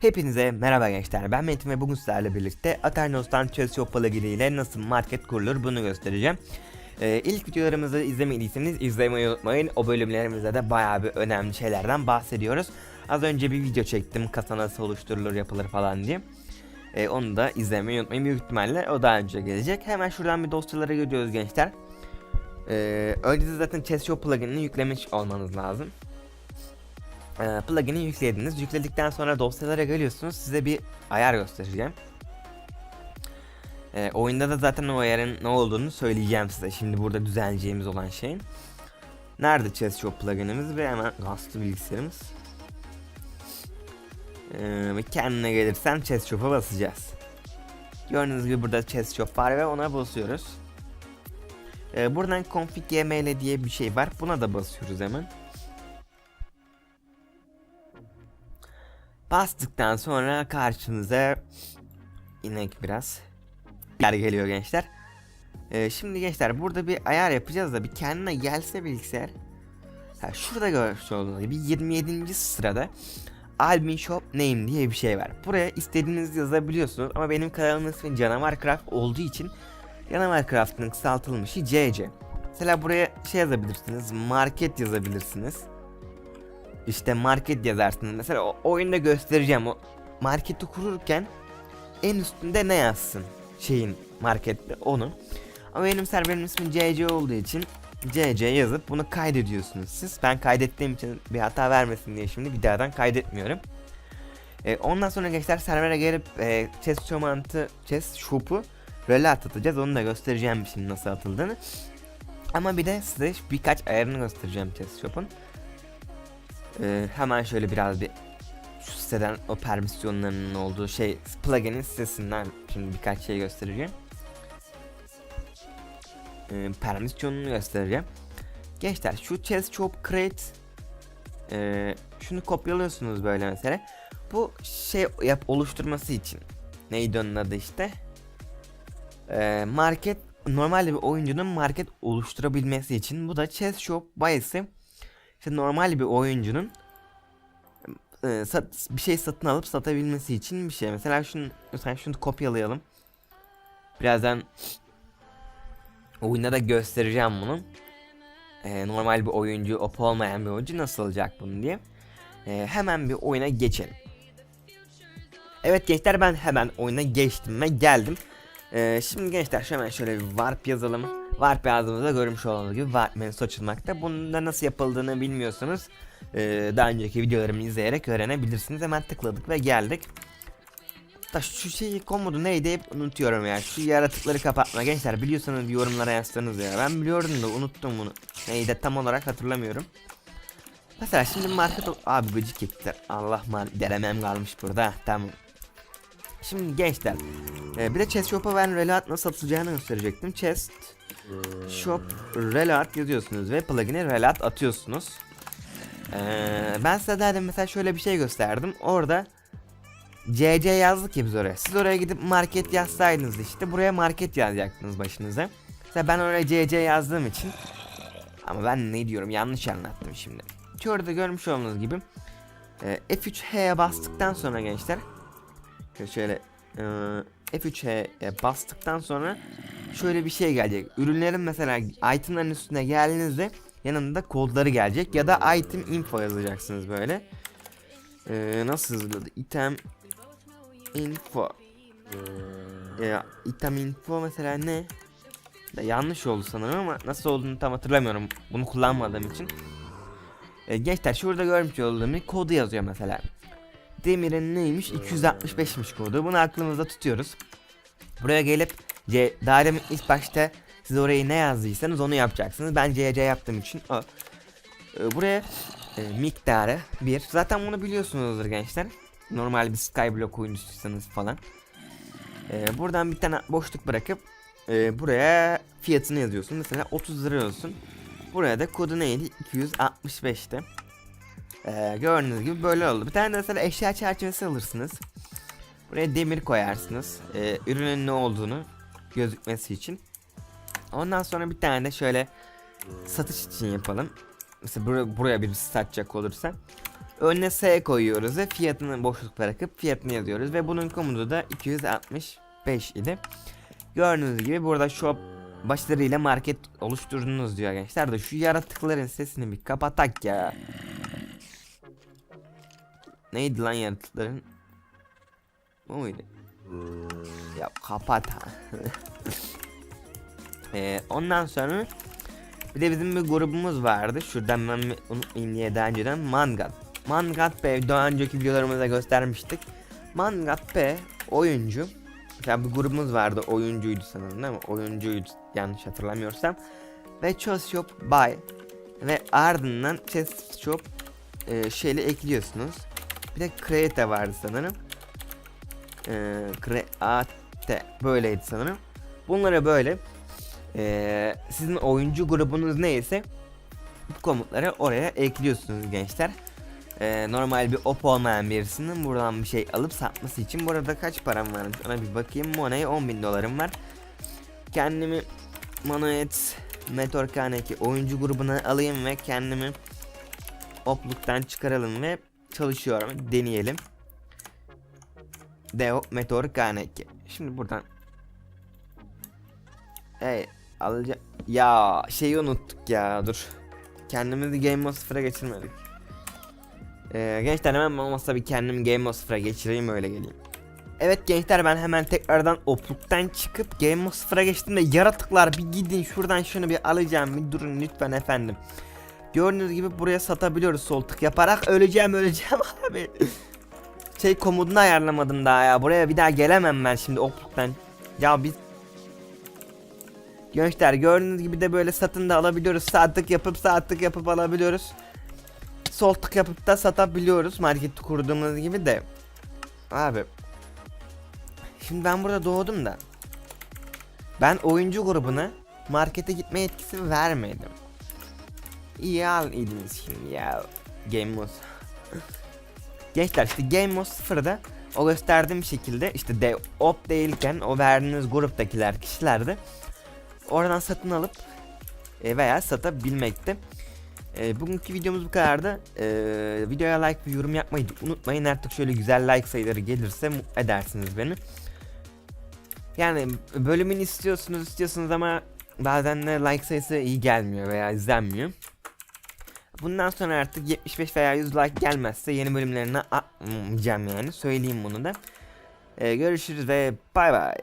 Hepinize merhaba gençler ben Metin ve bugün sizlerle birlikte Aternos'tan Chelsea Shop plugini ile nasıl market kurulur bunu göstereceğim. Ee, ilk videolarımızı izlemediyseniz izlemeyi unutmayın. O bölümlerimizde de bayağı bir önemli şeylerden bahsediyoruz. Az önce bir video çektim kasa nasıl oluşturulur yapılır falan diye. Ee, onu da izlemeyi unutmayın büyük ihtimalle o daha önce gelecek. Hemen şuradan bir dosyalara gidiyoruz gençler. Ee, öncesinde zaten Shop pluginini yüklemiş olmanız lazım e, plugin'i yüklediniz. Yükledikten sonra dosyalara geliyorsunuz. Size bir ayar göstereceğim. E, oyunda da zaten o ayarın ne olduğunu söyleyeceğim size. Şimdi burada düzenleyeceğimiz olan şeyin. Nerede Chess Shop pluginimiz ve hemen kastı bilgisayarımız. E, ve kendine gelirsen Chess Shop'a basacağız. Gördüğünüz gibi burada Chess Shop var ve ona basıyoruz. E, buradan config yml diye bir şey var. Buna da basıyoruz hemen. Bastıktan sonra karşınıza inek biraz yer geliyor gençler. Ee, şimdi gençler burada bir ayar yapacağız da bir kendine gelse bilgisayar. Ha, şurada görmüş olduğunuz gibi 27. sırada Albin Shop Name diye bir şey var. Buraya istediğinizi yazabiliyorsunuz ama benim kanalımın ismi Canavar Craft olduğu için Canavar Craft'ın kısaltılmışı CC. Mesela buraya şey yazabilirsiniz, market yazabilirsiniz işte market yazarsınız. Mesela o oyunda göstereceğim o marketi kururken en üstünde ne yazsın şeyin markette onu. Ama benim serverim ismi CC olduğu için CC yazıp bunu kaydediyorsunuz siz. Ben kaydettiğim için bir hata vermesin diye şimdi bir daha'dan kaydetmiyorum. E, ondan sonra gençler servere gelip e, chest shop'u chest shop'u röle atacağız. Onu da göstereceğim şimdi nasıl atıldığını. Ama bir de size birkaç ayarını göstereceğim chest shop'un. Ee, hemen şöyle biraz bir şu siteden o permisyonlarının olduğu şey plugin'in sitesinden şimdi birkaç şey göstereceğim. Ee, permisyonunu göstereceğim. Gençler şu chest shop create e, şunu kopyalıyorsunuz böyle mesela. Bu şey yap oluşturması için neydi onun adı işte? Ee, market normalde bir oyuncunun market oluşturabilmesi için bu da chest shop bayisi işte normal bir oyuncunun e, sat, bir şey satın alıp satabilmesi için bir şey. Mesela şunu mesela şunu kopyalayalım. Birazdan oyunda da göstereceğim bunu. E, normal bir oyuncu, op olmayan bir oyuncu nasıl alacak bunu diye. E, hemen bir oyuna geçelim. Evet gençler ben hemen oyuna geçtim ve geldim. E, şimdi gençler hemen şöyle bir warp yazalım. Warp yazdığımızda görmüş olduğunuz gibi Warp menüsü açılmakta. Bunun da nasıl yapıldığını bilmiyorsanız e, daha önceki videolarımı izleyerek öğrenebilirsiniz. Hemen tıkladık ve geldik. Da şu şeyi komodu neydi hep unutuyorum ya. Şu yaratıkları kapatma gençler biliyorsanız yorumlara yazsanız ya. Ben biliyordum da unuttum bunu. Neydi tam olarak hatırlamıyorum. Mesela şimdi market abi gıcık ettiler. Allah man deremem kalmış burada. Tamam. Şimdi gençler e, bir de chest shop'a ben relat nasıl atılacağını gösterecektim. Chest shop relat yazıyorsunuz ve plugin'e relat atıyorsunuz. Ee, ben size derdim mesela şöyle bir şey gösterdim. Orada CC yazdık ya biz oraya. Siz oraya gidip market yazsaydınız işte buraya market yazacaktınız başınıza. Mesela ben oraya CC yazdığım için ama ben ne diyorum yanlış anlattım şimdi. Şurada görmüş olduğunuz gibi e, F3H'ye bastıktan sonra gençler şöyle e, F3'e bastıktan sonra şöyle bir şey gelecek. Ürünlerin mesela itemların üstüne geldiğinizde yanında kodları gelecek ya da item info yazacaksınız böyle. Ee, nasıl yazılıyordu? Item info. Ee, item info mesela ne? Da yanlış oldu sanırım ama nasıl olduğunu tam hatırlamıyorum. Bunu kullanmadığım için. Ee, gençler şurada görmüş olduğum kodu yazıyor mesela. Demir'in neymiş? 265'miş kodu. Bunu aklımızda tutuyoruz. Buraya gelip C daha ilk başta siz orayı ne yazdıysanız onu yapacaksınız. Ben CC yaptığım için o. Ee, buraya e, miktarı bir. Zaten bunu biliyorsunuzdur gençler. Normal bir Skyblock oyuncusuysanız falan. Ee, buradan bir tane boşluk bırakıp e, buraya fiyatını yazıyorsun. Mesela 30 lira olsun. Buraya da kodu neydi? 265'ti. Ee, gördüğünüz gibi böyle oldu. Bir tane de mesela eşya çerçevesi alırsınız. Buraya demir koyarsınız. Ee, ürünün ne olduğunu gözükmesi için. Ondan sonra bir tane de şöyle satış için yapalım. mesela buraya, buraya bir satacak olursa önüne S koyuyoruz ve fiyatını boşluk bırakıp fiyatını yazıyoruz ve bunun komutu da 265 idi. Gördüğünüz gibi burada shop başlarıyla market oluşturdunuz diyor gençler de şu yaratıkların sesini bir kapatak ya. Neydi lan yaratıkların? Bu muydu? Ya kapat. Ee, ondan sonra bir de bizim bir grubumuz vardı. Şuradan ben diye daha önceden Mangat. Mangat P daha önceki videolarımızda göstermiştik. Mangat P oyuncu. Mesela bir grubumuz vardı oyuncuydu sanırım değil mi? Oyuncuydu yanlış hatırlamıyorsam. Ve Chess Shop Buy. Ve ardından Chess Shop e, şeyle ekliyorsunuz. Bir de Create vardı sanırım. E, Create böyleydi sanırım. Bunları böyle ee, sizin oyuncu grubunuz neyse bu komutları oraya ekliyorsunuz gençler. Ee, normal bir op olmayan birisinin buradan bir şey alıp satması için burada kaç param varmış ona bir bakayım. Money 10.000 dolarım var. Kendimi Monoet Meteor Kaneki oyuncu grubuna alayım ve kendimi opluktan çıkaralım ve çalışıyorum. Deneyelim. Deo Meteor Kaneki. Şimdi buradan Hey alacağım. Ya şeyi unuttuk ya dur. Kendimizi Game Mode 0'a geçirmedik. Ee, gençler hemen olmazsa bir kendimi Game Mode 0'a geçireyim öyle geleyim. Evet gençler ben hemen tekrardan opluktan çıkıp Game Mode 0'a geçtim de yaratıklar bir gidin şuradan şunu bir alacağım bir durun lütfen efendim. Gördüğünüz gibi buraya satabiliyoruz sol tık yaparak öleceğim öleceğim abi. Şey komodunu ayarlamadım daha ya buraya bir daha gelemem ben şimdi opluktan. Ya biz Gençler gördüğünüz gibi de böyle satın da alabiliyoruz. Saatlik yapıp saatlik yapıp alabiliyoruz. Sol tık yapıp da satabiliyoruz market kurduğumuz gibi de. Abi. Şimdi ben burada doğdum da. Ben oyuncu grubuna markete gitme yetkisi vermedim. İyi al idiniz şimdi ya. Game. Gençler işte Game Mode 0'da o gösterdiğim şekilde işte de op değilken o verdiğiniz gruptakiler kişilerde oradan satın alıp e, veya satabilmekte. E, bugünkü videomuz bu kadardı. E, videoya like ve yorum yapmayı unutmayın. Artık şöyle güzel like sayıları gelirse mutlu edersiniz beni. Yani bölümünü istiyorsunuz istiyorsunuz ama bazen de like sayısı iyi gelmiyor veya izlenmiyor. Bundan sonra artık 75 veya 100 like gelmezse yeni bölümlerine atmayacağım yani. Söyleyeyim bunu da. E, görüşürüz ve bay bay.